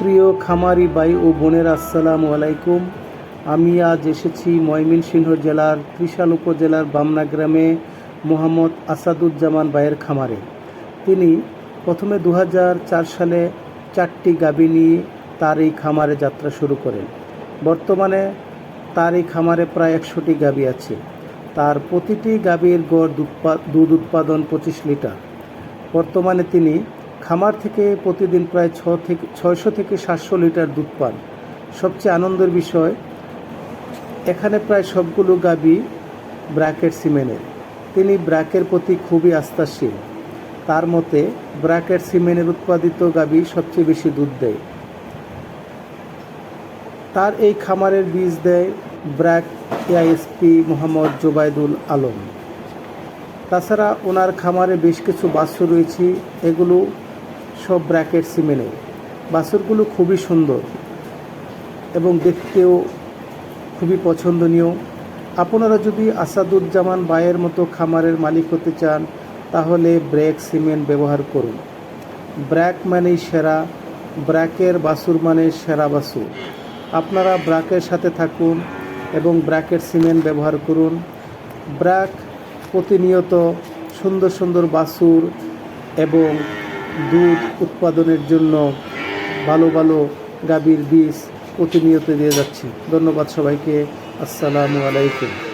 প্রিয় খামারি ভাই ও বোনের আসসালামু আলাইকুম। আমি আজ এসেছি ময়মনসিংহ জেলার ত্রিশাল উপজেলার বামনা গ্রামে মোহাম্মদ আসাদুজ্জামান ভাইয়ের খামারে। তিনি প্রথমে দু হাজার চার সালে চারটি গাবি নিয়ে তার এই খামারে যাত্রা শুরু করেন। বর্তমানে তার এই খামারে প্রায় একশোটি গাবি আছে। তার প্রতিটি গাবির গড় দুধ উৎপাদন পঁচিশ লিটার। বর্তমানে তিনি খামার থেকে প্রতিদিন প্রায় ছ থেকে, ছয়শো থেকে সাতশো লিটার দুধ পান। সবচেয়ে আনন্দের বিষয়, এখানে প্রায় সবগুলো গাবি ব্র্যাকেট সিমেনের। তিনি ব্র্যাকের প্রতি খুবই আস্থাশীল। তার মতে ব্র্যাকেট সিমেনের উৎপাদিত গাবি সবচেয়ে বেশি দুধ দেয়। তার এই খামারের বীজ দেয় ব্র্যাক এআইএসপি মোহাম্মদ জোবায়দুল আলম। তাছাড়া ওনার খামারে বেশ কিছু বাছুর রয়েছে। এগুলো সব ব্র্যাকেট সিমেনের বাছুরগুলো খুবই সুন্দর এবং দেখতেও খুবই পছন্দনীয়। আপনারা যদি আসাদুজ্জামান বায়ের মতো খামারের মালিক হতে চান, তাহলে ব্র্যাক সিমেন্ট ব্যবহার করুন। ব্র্যাক মানেই সেরা, ব্র্যাকের বাসুর মানে সেরা বাছুর আপনারা ব্র্যাকের সাথে থাকুন এবং ব্র্যাকের সিমেন্ট ব্যবহার করুন। ব্র্যাক প্রতিনিয়ত সুন্দর সুন্দর বাছুর এবং দুধ উৎপাদনের জন্য ভালো ভালো গাভীর বীজ প্রতিনিয়ত দিয়ে যাচ্ছি। ধন্যবাদ সবাইকে। আসসালামু আলাইকুম।